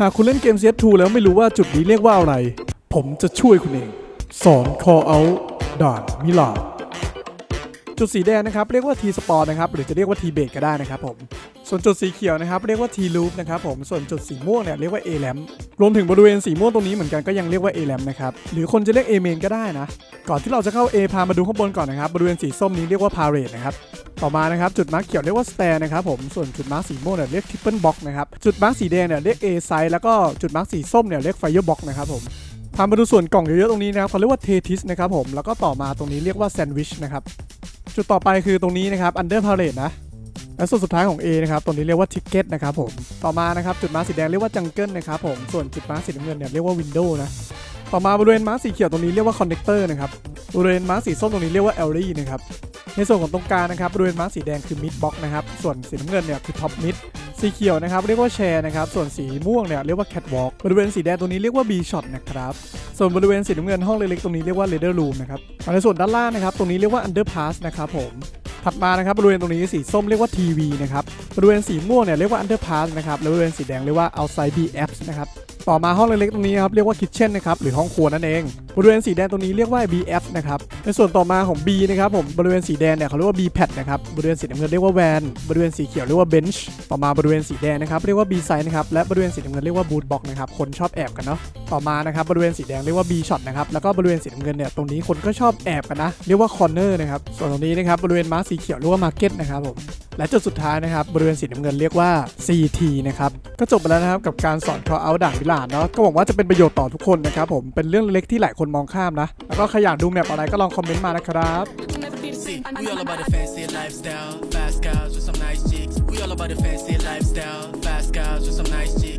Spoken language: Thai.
หากคุณเล่นเกม CS2 แล้วไม่รู้ว่าจุดนี้เรียกว่าอะไร ผมจะช่วยคุณเอง สอน call out ด่านมิลาจุดสีแดงนะครับ เรียกว่า T spawn นะครับ หรือจะเรียกว่า T bait ก็ได้นะครับผม ส่วนจุดสีเขียวนะครับเรียกว่า T loop นะครับผมส่วนจุดสีม่วงเนี่ยเรียกว่า A lamp รวมถึงบริเวณสีม่วงตรงนี้เหมือนกันก็ยังเรียกว่า A lamp นะครับหรือคนจะเรียก A main ก็ได้นะก่อนที่เราจะเข้า A พามาดูข้างบนก่อนนะครับบริเวณสีส้มนี้เรียกว่า parade นะครับต่อมานะครับจุดมาร์กเขียวเรียกว่า stair นะครับผมส่วนจุดมาร์กสีม่วงเนี่ยเรียก triple box นะครับจุดมาร์กสีแดงเนี่ยเรียก A side แล้วก็จุดมาร์กสีส้มเนี่ยเรียก fire box นะครับผมพามาดูส่วนกล่องเยอะๆตรงนี้นะครับเขาเรียกว่าเททิสนะครับผมแล้วก็ต่อมาตรงนี้เรียกว่าแซนด์วิชนะครับจุดต่อไปคือตรงนี้นะครับ under parade นะ และส่วนสุดท้ายของ A นะครับตรงนี้เรียกว่า ticket นะครับผม ต่อมานะครับ จุดม้าสีแดงเรียกว่า jungle นะครับผม ส่วนจุดม้าสีน้ำเงินเนี่ยเรียกว่า window นะ ต่อมาบริเวณม้าสีเขียวตรงนี้เรียกว่า connector นะครับ บริเวณม้าสีส้มตรงนี้เรียกว่า alley นะครับ ในส่วนของตรงกลางนะครับ บริเวณม้าสีแดงคือ mid box นะครับ ส่วนสีน้ำเงินเนี่ยคือ top mid สีเขียวนะครับเรียกว่า share นะครับ ส่วนสีม่วงเนี่ยเรียกว่า catwalk บริเวณสีแดงตรงนี้เรียกว่า B shot นะครับ ส่วนบริเวณสีน้ำเงินห้องเล็กๆตรงนี้เรียกว่า leader room นะครับในส่วนด้านล่างนะครับตรงนี้เรียกว่า underpass นะครับผม ถัดมานะครับบริเวณตรงนี้สีส้มเรียกว่า TV นะครับบริเวณสีม่วงเนี่ยเรียกว่า underpass นะครับแล้วบริเวณสีแดงเรียกว่า outside BFs นะครับ ต่อมาห้องเล็กๆตรงนี้ครับเรียกว่า kitchen นะครับหรือห้องครัวนั่นเอง บริเวณสีแดงตรงนี้เรียกว่า BF นะครับในส่วนต่อมาของ B นะครับผมบริเวณสีแดงเนี่ยเขาเรียกว่า B pad นะครับบริเวณสีน้ำเงินเรียกว่า van บริเวณสีเขียวเรียกว่า bench ต่อมาบริเวณสีแดงนะครับเรียกว่า B side นะครับและบริเวณสีน้ำเงินเรียกว่า boot box นะครับคนชอบแอบกันเนาะต่อมานะครับบริเวณสีแดงเรียกว่า B shot นะครับแล้วก็บริเวณสีน้ำเงินเนี่ยตรงนี้คนก็ชอบแอบกันนะเรียกว่า corner นะครับส่วนตรงนี้นะครับบริเวณม้าสีเขียวเรียกว่า market นะครับผม และจุดสุดท้ายนะครับบริเวณสีน้ำเงินเรียกว่า CT นะครับก็จบไปแล้วนะครับกับการสอนคอเอาด่านวิลานเนาะก็หวังว่าจะเป็นประโยชน์ต่อทุกคนนะครับผมเป็นเรื่องเล็กที่หลายคนมองข้ามนะแล้วก็ใครอยากดูแมปอะไรก็ลองคอมเมนต์มานะครับ we all about the fancy lifestyle. Fast cars with some nice chicks. We all about the fancy lifestyle. Fast cars with some nice chicks.